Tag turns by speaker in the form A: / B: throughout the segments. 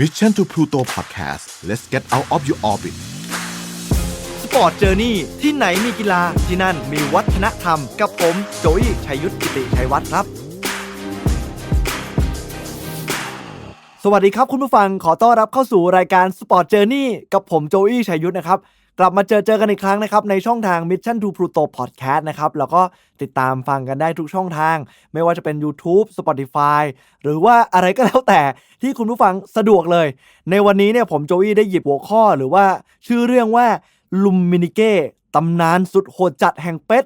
A: Mission to Pluto Podcast let's get out of your orbit
B: สปอร์ตเจอร์นี่ที่ไหนมีกีฬาที่นั่นมีวัฒนธรรมกับผม โจยชัยยุทธกิติชัยวัฒน์ครับ สวัสดีครับคุณผู้ฟังขอต้อนรับเข้าสู่รายการสปอร์ตเจอร์นี่กับผมโจยชัยยุทธนะครับ กลับมาเจอเจอกันอีกครั้งนะครับ ในช่องทาง Mission to Pluto Podcast นะครับ แล้วก็ติดตามฟังกันได้ทุกช่องทาง ไม่ว่าจะเป็น YouTube Spotify หรือว่าอะไรก็แล้วแต่ที่คุณผู้ฟังสะดวกเลย ในวันนี้เนี่ยผมโจวี้ได้หยิบหัวข้อหรือว่าชื่อเรื่องว่าลุมมินิเก้ตำนานสุดโหดจัดแห่งเป็ด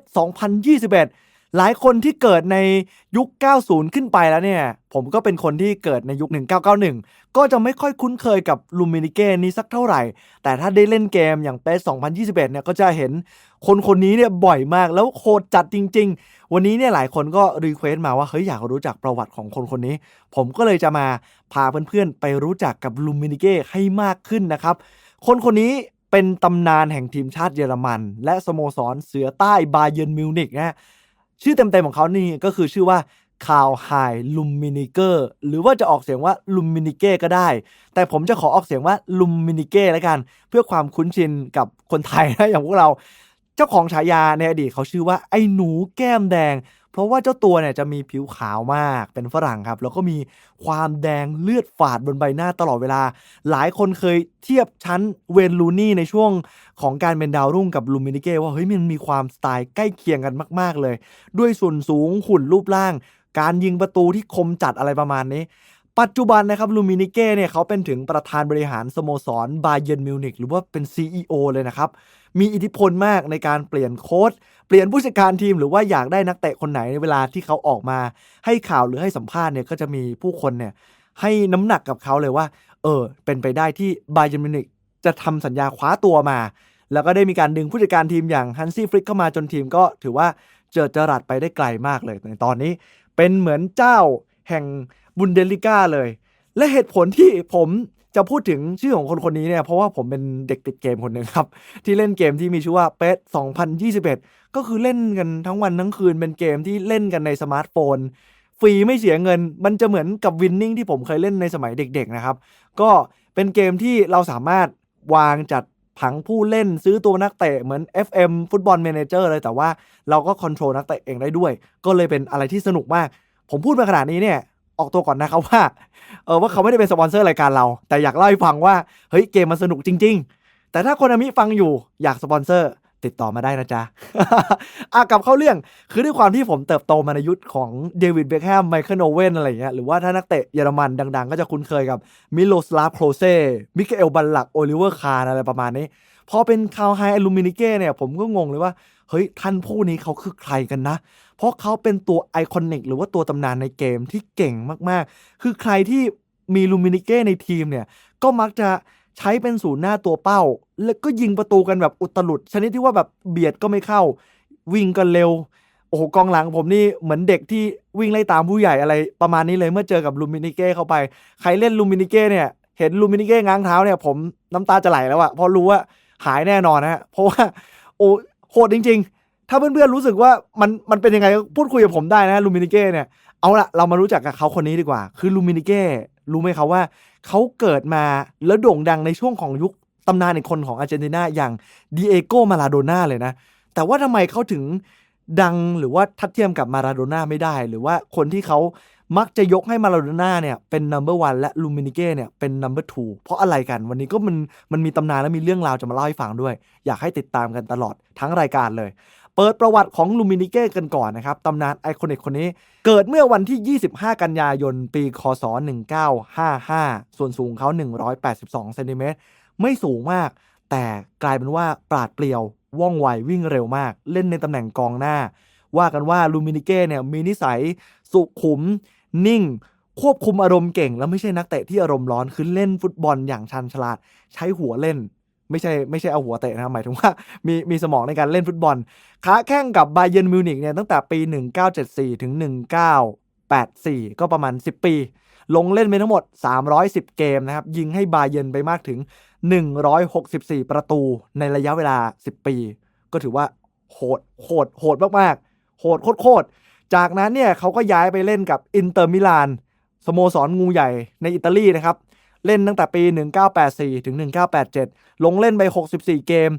B: 2021 หลายคนที่เกิดในยุค 90 ขึ้นไปแล้วเนี่ย ผมก็เป็นคนที่เกิดในยุค 1991 ก็จะไม่ค่อยคุ้นเคยกับลูมินิเก้นี้สักเท่าไหร่ แต่ถ้าได้เล่นเกมอย่างเปส2021 เนี่ยก็จะเห็นคนคนนี้เนี่ยบ่อยมากแล้วโคตรจัดจริง ๆ วันนี้เนี่ยหลายคนก็รีเควสต์มาว่า เฮ้ยอยากรู้จักประวัติของคนคนนี้ ผมก็เลยจะมาพาเพื่อนๆ ไปรู้จักกับลูมินิเก้ให้มากขึ้นนะครับ คนคนนี้เป็นตำนานแห่งทีมชาติเยอรมัน และสโมสรเสือใต้บาเยิร์นมิวนิกนะฮะ ชื่อเต็มๆของเขานี่ก็คือชื่อว่าคาวไฮลุมินิเกอร์หรือว่าจะออกเสียงว่าลุมินิเก้ก็ได้ แต่ผมจะขอออกเสียงว่าลุมมินิเก้แล้วกัน เพื่อความคุ้นชินกับคนไทยนะอย่างพวกเรา เจ้าของฉายาในอดีตเขาชื่อว่าไอ้หนูแก้มแดง เพราะว่าเจ้าตัวเนี่ยจะมีผิวขาวมากเป็นฝรั่งครับ แล้วก็มีความแดงเลือดฝาดบนใบหน้าตลอดเวลา หลายคนเคยเทียบชั้นเวนลูนี่ในช่วงของการเป็นดาวรุ่งกับลูมินิเก้ว่าเฮ้ยมันมีความสไตล์ใกล้เคียงกันมาก ๆ เลย ด้วยส่วนสูงหุ่นรูปร่าง การยิงประตูที่คมจัดอะไรประมาณนี้ ปัจจุบันนะครับลูมินิเก้เนี่ยเขาเป็นถึงประธานบริหารสโมสรบาเยนมิวนิกหรือว่าเป็น CEO เลยนะครับ มีอิทธิพลมากในการเปลี่ยนโค้ดเปลี่ยนผู้จัดการทีมหรือว่าอยากได้นักเตะคนไหนในเวลาที่เขาออกมาให้ข่าวหรือให้สัมภาษณ์เนี่ยก็จะมีผู้คนเนี่ยให้น้ำหนักกับเขาเลยว่า เออ เป็นไปได้ที่บาเยนมิวนิกจะทำสัญญาคว้าตัวมา แล้วก็ได้มีการดึงผู้จัดการทีมอย่างฮันซี่ฟริกเข้ามาจนทีมก็ถือว่าเจิดจรัสไปได้ไกลมากเลยในตอนนี้ เป็นเหมือนเจ้าแห่ง บุนเดลิก้าเลย และเหตุผลที่ผมจะพูดถึงชื่อของคนคนนี้เนี่ย เพราะว่าผมเป็นเด็กติดเกมคนหนึ่งครับ ที่เล่นเกมที่มีชื่อว่าเป2021 ก็คือเล่นกันทั้งวันทั้งคืนเป็นเกมที่เล่นกันในสมาร์ทโฟน ฟรีไม่เสียเงิน มันจะเหมือนกับวินนิ่งที่ผมเคยเล่นในสมัยเด็ก ๆ นะครับ ก็เป็นเกมที่เราสามารถวางจัดผังผู้เล่นซื้อตัวนักเตะเหมือน FM ฟุตบอลเมนเจอร์เลยแต่ว่าเราก็คอนโทรลนักเตะเองได้ด้วย ก็เลยเป็นอะไรที่สนุกมาก ผมพูดมาขนาดนี้เนี่ย ออกตัวก่อนนะครับว่าเออว่าเขาไม่ได้เป็นสปอนเซอร์รายการเรา แต่อยากเล่าให้ฟังว่าเฮ้ยเกมมันสนุกจริง ๆ แต่ถ้าคนอมิฟังอยู่อยากสปอนเซอร์ติดต่อมาได้นะจ๊ะอะกลับเข้าเรื่อง คือด้วยความที่ผมเติบโตมาในยุคของเดวิดเบคแฮม ไมเคิลโอเวนอะไรเงี้ย หรือว่าถ้านักเตะเยอรมันดัง ๆ ก็จะคุ้นเคยกับมิโลสลาฟโคลเซ่มิเกเอลบัลลัก โอลิเวอร์คาร์อะไรประมาณนี้ พอเป็นคาวไฮอลูมินิเก้เนี่ย ผมก็งงเลยว่า เฮ้ยท่านผู้นี้เขาคือใครกันนะ เพราะเขาเป็นตัวไอคอนิกหรือว่าตัวตำนานในเกมที่เก่งมากๆ คือใครที่มีลูมินิเก้ในทีมเนี่ย ก็มักจะใช้เป็นศูนย์หน้าตัวเป้า แล้วก็ยิงประตูกันแบบอุตลุด ชนิดที่ว่าแบบเบียดก็ไม่เข้า วิ่งกันเร็ว โอ้โหกองหลังผมนี่เหมือนเด็กที่วิ่งไล่ตามผู้ใหญ่อะไรประมาณนี้เลยเมื่อเจอกับลูมินิเก้เข้าไป ใครเล่นลูมินิเก้เนี่ยเห็นลูมินิเก้ง้างเท้าเนี่ยผมน้ำตาจะไหลแล้วอะเพราะรู้ว่าหายแน่นอนนะฮะเพราะว่าโอ้ โหดจริง ๆ ถ้าเพื่อนๆรู้สึกว่ามันมันเป็นยังไงพูดคุยกับผมได้นะลูมินิเก้เนี่ยเอาละเรามารู้จักกับเขาคนนี้ดีกว่า คือลูมินิเก้รู้ไหมครับว่าเขาเกิดมาแล้วโด่งดังในช่วงของยุคตำนานอีกคนของอาร์เจนตินาอย่างดิเอโกมาลาโดน่าเลยนะ แต่ว่าทำไมเขาถึงดังหรือว่าทัดเทียมกับมาราโดน่าไม่ได้ หรือว่าคนที่เขามักจะยกให้มาราโดน่าเนี่ยเป็น number one และลูมินิเก้เนี่ยเป็น number two เพราะอะไรกันวันนี้ก็มันมันมีตำนานและมีเรื่องราวจะมาเล่าให้ฟังด้วย อยากให้ติดตามกันตลอดทั้งรายการเลย เปิดประวัติของลูมินิเก้กันก่อนนะครับตำนานไอคอนิกคนนี้ เกิดเมื่อวันที่ 25 กันยายน ปี คศ 1955 ส่วนสูงเขา 182 เซนติเมตรไม่สูงมาก แต่กลายเป็นว่าปราดเปรียวว่องไววิ่งเร็วมาก เล่นในตำแหน่งกองหน้า ว่ากันว่าลูมินิเก้เนี่ยมีนิสัย สุขุม นิ่ง ควบคุมอารมณ์เก่ง แล้วไม่ใช่นักเตะที่อารมณ์ร้อนคือเล่นฟุตบอลอย่างชันฉลาด ใช้หัวเล่น ไม่ใช่ไม่ใช่เอาหัวเตะนะหมายถึงว่ามีมีสมองในการเล่นฟุตบอลค้าแข่งกับบาเยนมิวนิกเนี่ยตั้งแต่ปี 1974 ถึง 1984 ก็ประมาณ 10 ปี ลงเล่นไปทั้งหมด 310 เกมนะครับยิงให้บาเยนไปมากถึง 164 ประตูในระยะเวลา 10 ปี ก็ถือว่าโหดโหดโหดมากๆโหดโคตรๆ จากนั้นเนี่ยเขาก็ย้ายไปเล่นกับอินเตอร์มิลานสโมสรงูใหญ่ในอิตาลีนะครับ เล่นตั้งแต่ปี 1984 ถึง 1987 ลงเล่นไป 64 เกม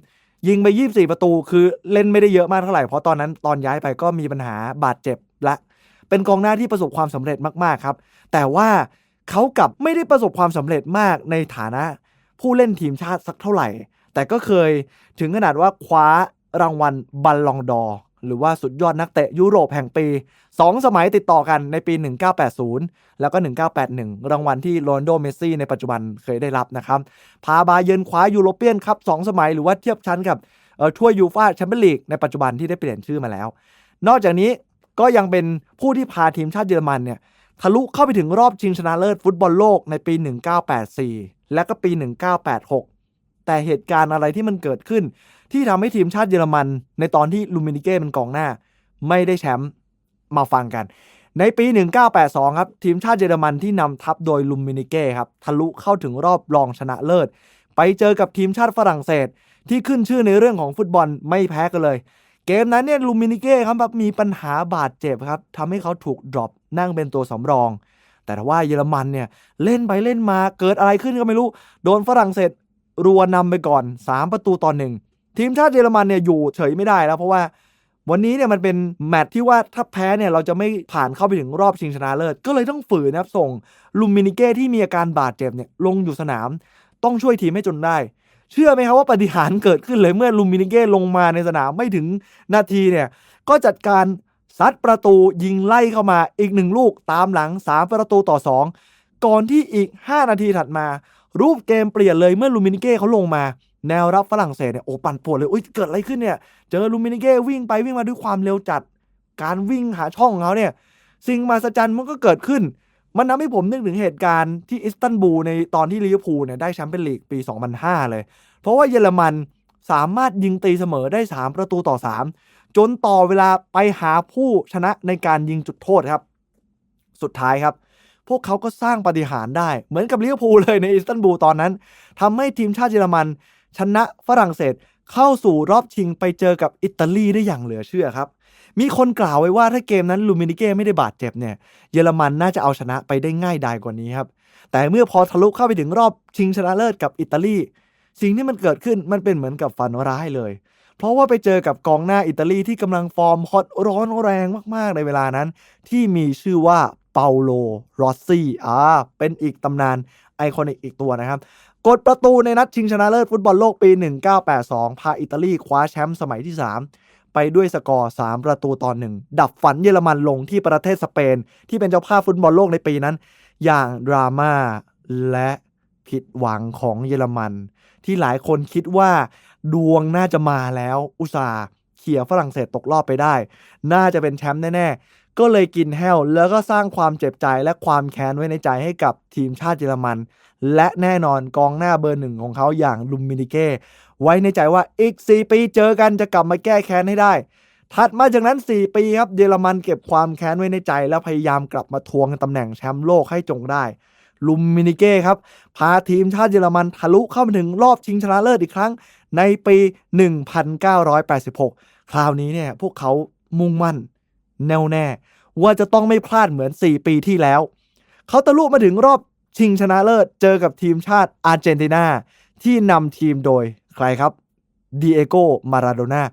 B: ยิงไป 24 ประตู คือเล่นไม่ได้เยอะมากเท่าไหร่ เพราะตอนนั้นตอนย้ายไปก็มีปัญหาบาดเจ็บและเป็นกองหน้าที่ประสบความสำเร็จมากๆครับ แต่ว่าเขากลับไม่ได้ประสบความสำเร็จมากในฐานะ ผู้เล่นทีมชาติสักเท่าไหร่ แต่ก็เคยถึงขนาดว่าคว้ารางวัลบัลลองดอร์ หรือว่าสุดยอดนักเตะยุโรปแห่งปี 2 สมัยติดต่อกันในปี 1980 แล้วก็ 1981 รางวัลที่โรนลโดเมสซี่ในปัจจุบันเคยได้รับนะครับ พาบาเยิร์นคว้ายูโรเปียนครับ 2 สมัยหรือว่าเทียบชั้นกับเอ่อถ้วยยูฟ่าแชมเปี้ยนลีกในปัจจุบันที่ได้เปลี่ยนชื่อมาแล้ว นอกจากนี้ก็ยังเป็นผู้ที่พาทีมชาติเยอรมันเนี่ยทะลุเข้าไปถึงรอบชิงชนะเลิศฟุตบอลโลกในปี 1984 และก็ปี 1986 แต่เหตุการณ์อะไรที่มันเกิดขึ้น ที่ทำให้ทีมชาติเยอรมัน ในตอนที่ลูมินิเก้เป็นกองหน้า ไม่ได้แชมป์มาฟังกัน ในปี 1982 ครับ ทีมชาติเยอรมันที่นำทัพโดยลูมินิเก้ครับทะลุเข้าถึงรอบรองชนะเลิศ ไปเจอกับทีมชาติฝรั่งเศส ที่ขึ้นชื่อในเรื่องของฟุตบอลไม่แพ้กันเลย เกมนั้นเนี่ยลูมินิเก้ครับมีปัญหาบาดเจ็บครับทำให้เขาถูกดรอปนั่งเป็นตัวสำรองแต่ว่าเยอรมันเนี่ยเล่นไปเล่นมาเกิดอะไรขึ้นก็ไม่รู้ โดนฝรั่งเศส รัวนำไปก่อน 3 ประตูต่อหนึ่งทีมชาติเยอรมันเนี่ยอยู่เฉยไม่ได้แล้วเพราะว่าวันนี้เนี่ยมันเป็นแมตช์ที่ว่าถ้าแพ้เนี่ยเราจะไม่ผ่านเข้าไปถึงรอบชิงชนะเลิศ ก็เลยต้องฝืนนะครับส่งลูมินิเก้ที่มีอาการบาดเจ็บเนี่ยลงอยู่สนาม ต้องช่วยทีมให้จนได้ เชื่อไหมครับว่าปาฏิหารย์เกิดขึ้นเลยเมื่อลูมินิเก้ลงมาในสนามไม่ถึงนาทีเนี่ยก็จัดการซัดประตูยิงไล่เข้ามาอีกหนึ่งลูกตามหลัง 3 ประตูต่อ 2 ก่อนที่อีก 5 นาทีถัดมา รูปเกมเปลี่ยนเลยเมื่อลูมินิเก้เขาลงมา แนวรับฝรั่งเศสเนี่ยโอ้ปั่นปวนเลยอุ้ยเกิดอะไรขึ้นเนี่ย เจอลูมินิเก้วิ่งไปวิ่งมาด้วยความเร็วจัด การวิ่งหาช่องของเขาเนี่ย สิ่งมหัศจรรย์มันก็เกิดขึ้น มันทำให้ผมนึกถึงเหตุการณ์ที่อิสตันบูลในตอนที่ลิเวอร์พูลเนี่ยได้แชมเปี้ยนลีกปี 2005 เลย เพราะว่าเยอรมันสามารถยิงตีเสมอได้ 3 ประตูต่อ 3 จนต่อเวลาไปหาผู้ชนะในการยิงจุดโทษครับ สุดท้ายครับ พวกเขาก็สร้างปฏิหารได้ เหมือนกับลิเวอร์พูลเลยในอิสตันบูลตอนนั้นทำให้ทีมชาติเยอรมัน ชนะฝรั่งเศสเข้าสู่รอบชิงไปเจอกับอิตาลีได้อย่างเหลือเชื่อครับ มีคนกล่าวไว้ว่าถ้าเกมนั้นลูมินิเก้ไม่ได้บาดเจ็บเนี่ยเยอรมันน่าจะเอาชนะไปได้ง่ายดายกว่านี้ครับ แต่เมื่อพอทะลุเข้าไปถึงรอบชิงชนะเลิศกับอิตาลี สิ่งที่มันเกิดขึ้นมันเป็นเหมือนกับฝันร้ายเลย เพราะว่าไปเจอกับกองหน้าอิตาลีที่กำลังฟอร์มฮอตร้อนแรงมากๆในเวลานั้น ที่มีชื่อว่า เปาโลโรสซี่อ่าเป็นอีกตำนานไอคอนิกอีกตัวนะครับ กดประตูในนัดชิงชนะเลิศฟุตบอลโลกปี 1982 พาอิตาลีคว้าแชมป์สมัยที่ 3 ไปด้วยสกอร์ 3 ประตูต่อหนึ่งดับฝันเยอรมันลงที่ประเทศสเปน ที่เป็นเจ้าภาพฟุตบอลโลกในปีนั้น อย่างดราม่าและผิดหวังของเยอรมัน ที่หลายคนคิดว่าดวงน่าจะมาแล้วอุตส่าห์เขี่ยฝรั่งเศสตกรอบไปได้ น่าจะเป็นแชมป์แน่ๆ ก็เลยกินแห้วแล้วก็สร้างความเจ็บใจและความแค้นไว้ในใจให้กับทีมชาติเยอรมัน และแน่นอนกองหน้าเบอร์หนึ่งของเขาอย่างลุมมินิเก้ไว้ในใจว่าอีก 4 ปีเจอกันจะกลับมาแก้แค้นให้ได้ ถัดมาจากนั้น 4 ปีครับเยอรมันเก็บความแค้นไว้ในใจ แล้วพยายามกลับมาทวงตำแหน่งแชมป์โลกให้จงได้ลุมมินิเก้ครับ พาทีมชาติเยอรมันทะลุเข้ามาถึงรอบชิงชนะเลิศอีกครั้ง ในปี 1986 คราวนี้เนี่ยพวกเขามุ่งมั่น แน่วแน่ ว่าจะต้องไม่พลาดเหมือน 4 ปีที่แล้ว เขาทะลุมาถึงรอบชิงชนะเลิศเจอกับทีมชาติอาร์เจนตินาที่นำทีมโดยใครครับดีเอโกมาราโดนา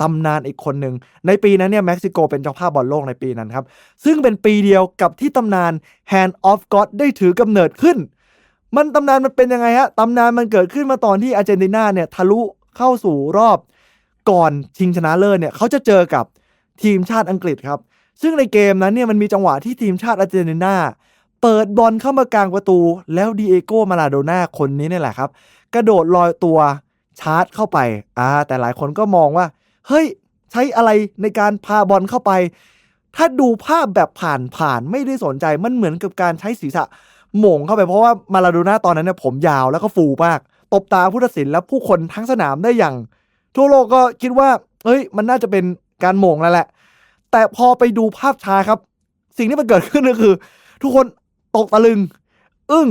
B: ตำนานอีกคนหนึ่ง ในปีนั้นเนี่ยเม็กซิโกเป็นเจ้าภาพบอลโลกในปีนั้นครับ ซึ่งเป็นปีเดียวกับที่ตำนาน Hand of God ได้ถือกำเนิดขึ้น มันตำนานมันเป็นยังไงฮะตำนานมันเกิดขึ้นมาตอนที่อาร์เจนตินาเนี่ยทะลุเข้าสู่รอบก่อนชิงชนะเลิศเนี่ยเขาจะเจอกับ ทีมชาติอังกฤษครับ ซึ่งในเกมนั้นเนี่ยมันมีจังหวะที่ทีมชาติอาร์เจนตินาเปิดบอลเข้ามากลางประตู แล้วดีเอโกมาลาโดน่าคนนี้เนี่ยแหละครับ กระโดดลอยตัวชาร์จเข้าไปอ่าแต่หลายคนก็มองว่า เฮ้ย ใช้อะไรในการพาบอลเข้าไป ถ้าดูภาพแบบผ่านผ่านๆไม่ได้สนใจมันเหมือนกับการใช้ศีรษะหม่งเข้าไปเพราะว่ามาลาโดน่าตอนนั้นเนี่ยผมยาวแล้วก็ฟูมาก ตบตาผู้ตัดสินและผู้คนทั้งสนามได้อย่าง ทั่วโลกก็คิดว่าเฮ้ย มันน่าจะเป็น การโหม่งแล้วแหละ แต่พอไปดูภาพช้าครับ สิ่งที่มันเกิดขึ้นก็คือ ทุกคนตกตะลึง อึ้ง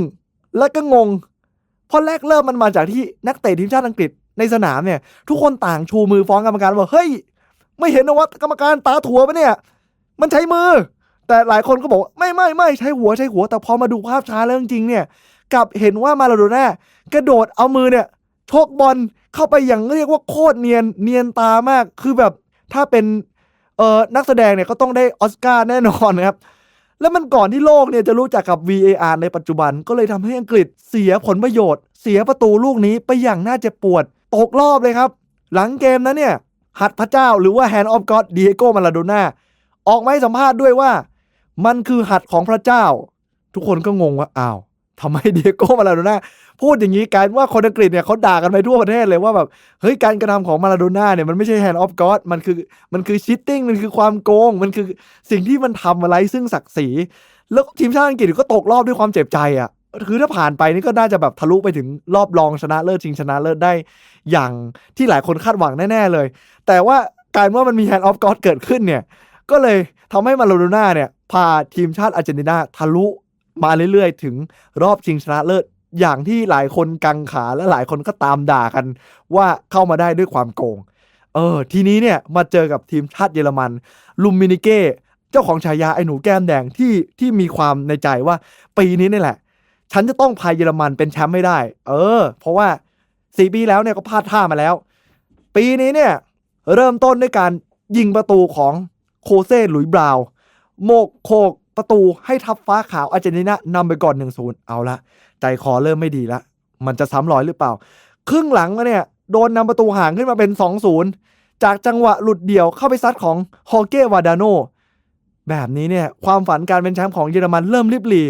B: และก็งงเพราะแรกเริ่มมันมาจากที่นักเตะทีมชาติอังกฤษในสนามเนี่ย ทุกคนต่างชูมือฟ้องกรรมการว่าเฮ้ย ไม่เห็นนะว่ากรรมการตาถั่วปะเนี่ย มันใช้มือ แต่หลายคนก็บอกไม่ไม่ไม่ใช้หัวใช้หัว แต่พอมาดูภาพช้าแล้วจริงเนี่ยกลับเห็นว่ามาลาโดน่ากระโดดเอามือเนี่ยชกบอลเข้าไปอย่างเรียกว่าโคตรเนียนเนียนตามาก คือแบบ ถ้าเป็นเอ่อนักแสดงเนี่ยก็ต้องได้ออสการ์แน่นอนนะครับ แล้วมันก่อนที่โลกเนี่ยจะรู้จักกับ VAR ในปัจจุบันก็เลยทำให้อังกฤษเสียผลประโยชน์ เสียประตูลูกนี้ไปอย่างน่าเจ็บปวด ตกรอบเลยครับ หลังเกมนั้นเนี่ย หัดพระเจ้าหรือว่า Hand of God Diego Maradona ออกมาให้สัมภาษณ์ด้วยว่า มันคือหัดของพระเจ้า ทุกคนก็งงว่าอ้าว ทำไมเดียโก้มาลาโดน่าพูดอย่างนี้กายเป็นว่าคนอังกฤษเนี่ยเขาด่ากันไปทั่วประเทศเลยว่าแบบเฮ้ยการกระทำของมาลาโดน่าเนี่ยมันไม่ใช่ Hand of God มันคือมันคือชิตติ้งมันคือความโกง มันคือสิ่งที่มันทำอะไรซึ่งศักดิ์ศรีแล้วทีมชาติอังกฤษก็ตกรอบด้วยความเจ็บใจอะคือถ้าผ่านไปนี่ก็น่าจะแบบทะลุไปถึงรอบรองชนะเลิศชิงชนะเลิศได้ อย่างที่หลายคนคาดหวังแน่ๆเลย แต่ว่าการว่ามันมี Hand of God เกิดขึ้นเนี่ยก็เลยทำให้มาโลโดน่าเนี่ยพาทีมชาติอาร์เจนตินาทะลุ มาเรื่อยๆ ถึงรอบชิงชนะเลิศอย่างที่หลายคนกังขาและหลายคนก็ตามด่ากัน ว่าเข้ามาได้ด้วยความโกง เออ ทีนี้เนี่ยมาเจอกับทีมชาติเยอรมัน ลุมมินิเก้เจ้าของฉายาไอ้หนูแก้มแดงที่ที่มีความในใจว่า ปีนี้นี่แหละ ฉันจะต้องพายเยอรมันเป็นแชมป์ไม่ได้ เออ เพราะว่าสี่ปีแล้วเนี่ยก็พลาดท่ามาแล้ว ปีนี้เนี่ย เริ่มต้นด้วยการยิงประตูของโคเซ่หลุยบราวน์โมกโคก ประตูให้ทัพฟ้าขาวอาร์เจนตินานำไปก่อน1-0เอาละใจคอเริ่มไม่ดีละ มันจะซ้ำรอยหรือเปล่า ครึ่งหลังมาเนี่ย โดนนำประตูห่างขึ้นมาเป็น 2-0 จากจังหวะหลุดเดี่ยวเข้าไปซัดของฮอเก้วาดาโนแบบนี้เนี่ยความฝันการเป็นแชมป์ของเยอรมันเริ่มริบหรี่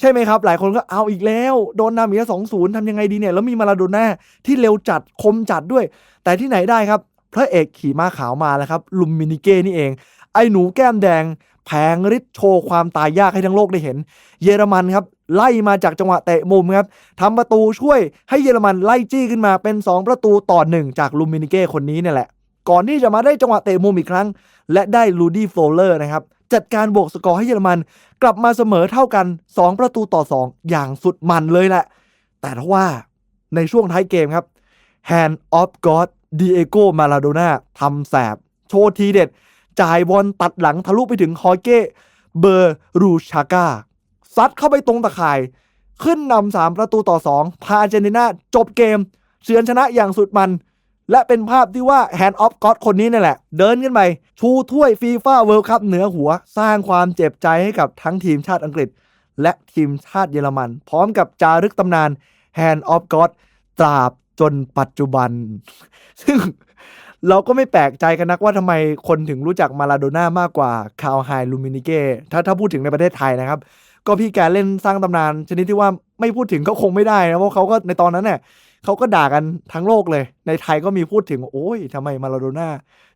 B: ใช่ไหมครับ หลายคนก็เอาอีกแล้ว โดนนำอีกแล้วสองศูนย์ทำยังไงดีเนี่ย แล้วมีมาลาโดน่าที่เร็วจัดคมจัดด้วย แต่ที่ไหนได้ครับ พระเอกขี่ม้าขาวมาแล้วครับ ลุมมินิเก้นี่เอง ไอ้หนูแก้มแดง แผงฤทธิ์โชว์ความตายยากให้ทั้งโลกได้เห็น เยอรมันครับไล่มาจากจังหวะเตะมุมครับทำประตูช่วยให้เยอรมันไล่จี้ขึ้นมาเป็น 2 ประตูต่อหนึ่งจากลุมมินิเก้คนนี้เนี่ยแหละ ก่อนที่จะมาได้จังหวะเตะมุมอีกครั้ง และได้ลูดี้โฟลเลอร์นะครับจัดการบวกสกอร์ให้เยอรมันกลับมาเสมอเท่ากัน 2 ประตูต่อ 2 อย่างสุดมันเลยแหละ แต่ทว่าในช่วงท้ายเกมครับ Hand of God Diego Maradona ทำแสบ โชว์ทีเด็ด จ่ายบอลตัดหลังทะลุไปถึงฮอเก้เบอร์รูชาก้าซัดเข้าไปตรงตะข่าย ขึ้นนำสามประตูต่อ2พาอาเจนินาจบเกม เฉือนชนะอย่างสุดมัน และเป็นภาพที่ว่า Hand of God คนนี้นี่แหละ เดินขึ้นไป ชูถ้วยฟีฟ่าเวิลด์คัพเหนือหัว สร้างความเจ็บใจให้กับทั้งทีมชาติอังกฤษ และทีมชาติเยอรมัน พร้อมกับจารึกตำนาน Hand of God ตราบจนปัจจุบัน ซึ่ง เราก็ไม่แปลกใจกันนักว่าทำไมคนถึงรู้จักมาลาโดน่ามากกว่าคาวไฮลูมินิเก้ถ้าถ้าพูดถึงในประเทศไทยนะครับ ก็พี่แกเล่นสร้างตำนาน ชนิดที่ว่าไม่พูดถึงก็คงไม่ได้นะเพราะเขาก็ในตอนนั้นเนี่ยเขาก็ด่ากันทั้งโลกเลย ในไทยก็มีพูดถึงโอ้ยทำไมมาลาโดน่า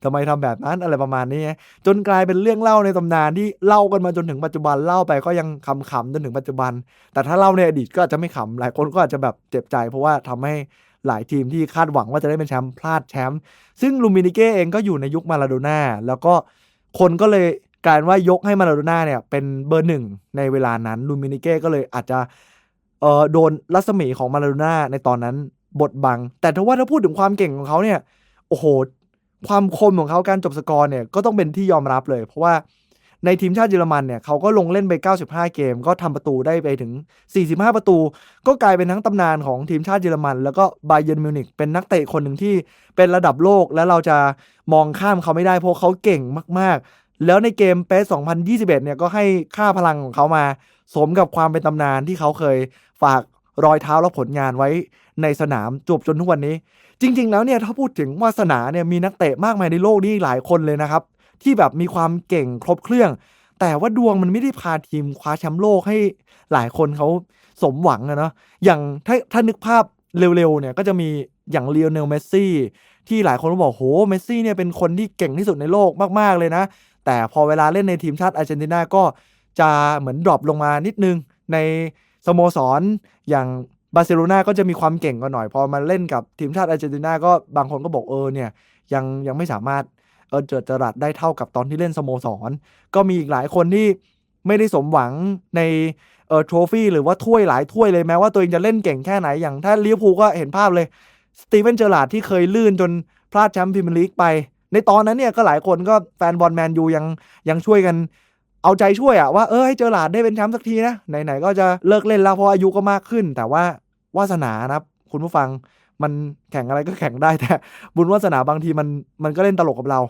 B: ทำไมทำแบบนั้นอะไรประมาณนี้ จนกลายเป็นเรื่องเล่าในตำนานที่เล่ากันมาจนถึงปัจจุบันเล่าไปก็ยังขำๆจนถึงปัจจุบัน แต่ถ้าเล่าในอดีตก็อาจจะไม่ขำหลายคนก็อาจจะแบบเจ็บใจ เพราะว่าทำให้ หลายทีมที่คาดหวังว่าจะได้เป็นแชมป์พลาดแชมป์ซึ่งลูมินิเก้เองก็อยู่ในยุคมาลาโดน่าแล้วก็คนก็เลยกายเป็นว่ายกให้มาลาโดน่าเนี่ยเป็นเบอร์หนึ่งในเวลานั้นลูมินิเก้ก็เลยอาจจะเอ่อโดนรัศมีของมาลาโดน่าในตอนนั้นบดบัง แต่ถ้าว่าถ้าพูดถึงความเก่งของเขาเนี่ยโอ้โหความคมของเขาการจบสกอร์เนี่ยก็ต้องเป็นที่ยอมรับเลย เพราะว่า ในทีมชาติเยอรมันเนี่ยเขาก็ลงเล่นไป 95 เกม ก็ทำประตูได้ไปถึง 45 ประตู ก็กลายเป็นทั้งตำนานของทีมชาติเยอรมัน แล้วก็บาเยิร์นมิวนิกเป็นนักเตะคนหนึ่งที่เป็นระดับโลกและเราจะมองข้ามเขาไม่ได้เพราะเขาเก่งมากๆ แล้วในเกมเปส2021 เนี่ยก็ให้ค่าพลังของเขามา สมกับความเป็นตำนานที่เขาเคยฝากรอยเท้าและผลงานไว้ในสนามจบจนทุกวันนี้ จริง ๆ แล้วเนี่ยถ้าพูดถึงวาสนาเนี่ยมีนักเตะมากมายในโลกนี้หลายคนเลยนะครับ ที่แบบมีความเก่งครบเครื่อง แต่ว่าดวงมันไม่ได้พาทีมคว้าแชมป์โลกให้หลายคนเขาสมหวังอะเนาะอย่างถ้าถ้านึกภาพเร็วๆเนี่ยก็จะมีอย่างเล o โอเนลเมสซี่ที่หลายคนก็บอกโหเมสซี่เนี่ยเป็นคนที่เก่งที่สุดในโลกมากๆเลยนะ แต่พอเวลาเล่นในทีมชาติอาร์เจนตินาก็จะเหมือนดรอปลงมานิดนึงในสโมสรอย่างบาร์เซโลนาก็จะมีความเก่งกว่าหน่อย พอมาเล่นกับทีมชาติอาร์เจนตินาก็บางคนก็บอกเออเนี่ยยังยังไม่สามารถ เออเจิดจรัสได้เท่ากับตอนที่เล่นสโมสร ก็มีอีกหลายคนที่ไม่ได้สมหวังในเออทรฟี่หรือว่าถ้วยหลายถ้วยเลยแม้ว่าตัวเองจะเล่นเก่งแค่ไหนอย่างถ้าลิเวอร์พูลก็เห็นภาพเลยสตีเวนเจอร์ลาร์ดที่เคยลื่นจนพลาดแชมป์พรีเมียร์ลีกไป ในตอนนั้นเนี่ยก็หลายคนก็แฟนบอลแมนยูยังยังช่วยกันเอาใจช่วยอะว่าเออให้เจอหลาดได้เป็นแชมป์สักทีนะไหนๆก็จะเลิกเล่นแล้วเพราะอายุก็มากขึ้น แต่ว่าวาสนานะครับ คุณผู้ฟัง มันแข่งอะไรก็แข่งได้แต่บุญวาสนาบางทีมันมันก็เล่นตลกกับเรา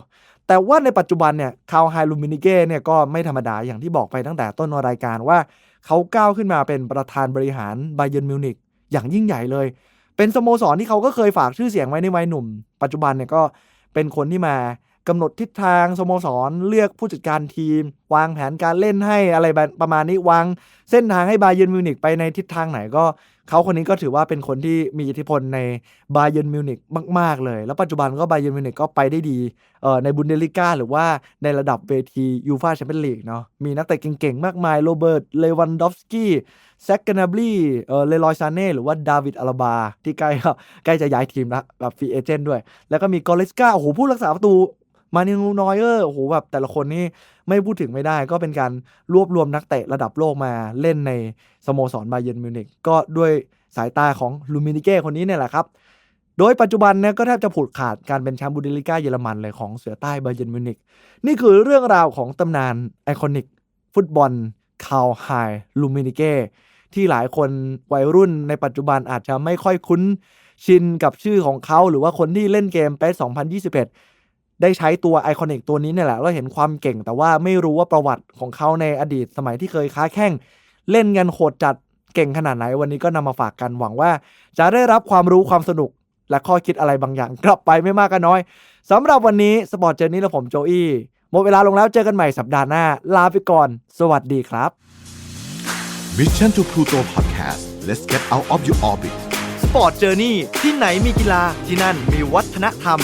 B: แต่ว่าในปัจจุบันเนี่ยคาวไฮลูมินิเก้เนี่ยก็ไม่ธรรมดาอย่างที่บอกไปตั้งแต่ต้นรายการว่าเขาก้าวขึ้นมาเป็นประธานบริหารไบเยนมิวนิกอย่างยิ่งใหญ่เลย เป็นสโมสรที่เขาก็เคยฝากชื่อเสียงไว้ในวัยหนุ่ม ปัจจุบันเนี่ยก็เป็นคนที่มากำหนดทิศทางสโมสรเลือกผู้จัดการทีม วางแผนการเล่นให้อะไรประมาณนี้วางเส้นทางให้บาเยนมิวนิกไปในทิศทางไหนก็ เขาคนนี้ก็ถือว่าเป็นคนที่มีอิทธิพลในบาเยนมิวนิกมาก ๆ เลย แล้วปัจจุบันก็บาเยนมิวนิกก็ไปได้ดีเอ่อในบุนเดลิก้าหรือว่าในระดับเวทียูฟาแชมเปี้ยนลีกเนาะมีนักเตะเก่ง ๆ มากมายโรเบิร์ตเลวันดอฟสกี้แซกกนาบลีเออเลลอยซานเน่หรือว่าดาวิดอาราบา ที่ใกล้ใกล้จะย้ายทีมล้วแบบฟรีเอเจนต์ด้วย แล้วก็มีกอเลสกาโอ้โหผู้รักษาประตู มานินูนอยเออร์โอ้โหแบบแต่ละคนนี่ไม่พูดถึงไม่ได้ ก็เป็นการรวบรวมนักเตะระดับโลกมาเล่นในสโมสรบาเยนมิวนิกก็ด้วยสายตาของลูมินิเก้คนนี้เนี่ยแหละครับ โดยปัจจุบันเนี่ยก็แทบจะผูดขาดการเป็นแชมป์บูเดลิก้าเยอรมันเลยของเสือใต้บาเยนมิวนิกนี่คือเรื่องราวของตำนานไอคอนิกฟุตบอลคาวไฮลูมินิเก้ที่หลายคนวัยรุ่นในปัจจุบันอาจจะไม่ค่อยคุ้นชินกับชื่อของเขาหรือว่าคนที่เล่นเกมเปส2021 ได้ใช้ตัวไอคอนิกตัวนี้เนี่ยแหละแล้วเห็นความเก่ง แต่ว่าไม่รู้ว่าประวัติของเขาในอดีตสมัยที่เคยค้าแข่ง เล่นกันโหดจัดเก่งขนาดไหนวันนี้ก็นำมาฝากกันหวังว่า จะได้รับความรู้ความสนุกและข้อคิดอะไรบางอย่าง กลับไปไม่มากก็น้อยสำหรับวันนี้สปอร์ตเจอร์นี่และผมโจอี้หมดเวลาลงแล้วเจอกันใหม่สัปดาห์หน้า ลาไปก่อน สวัสดีครับ
A: Mission to Pluto Podcast let's get out of your orbit
B: สปอร์ตเจอร์นี่ที่ไหนมีกีฬาที่นั่นมีวัฒนธรรม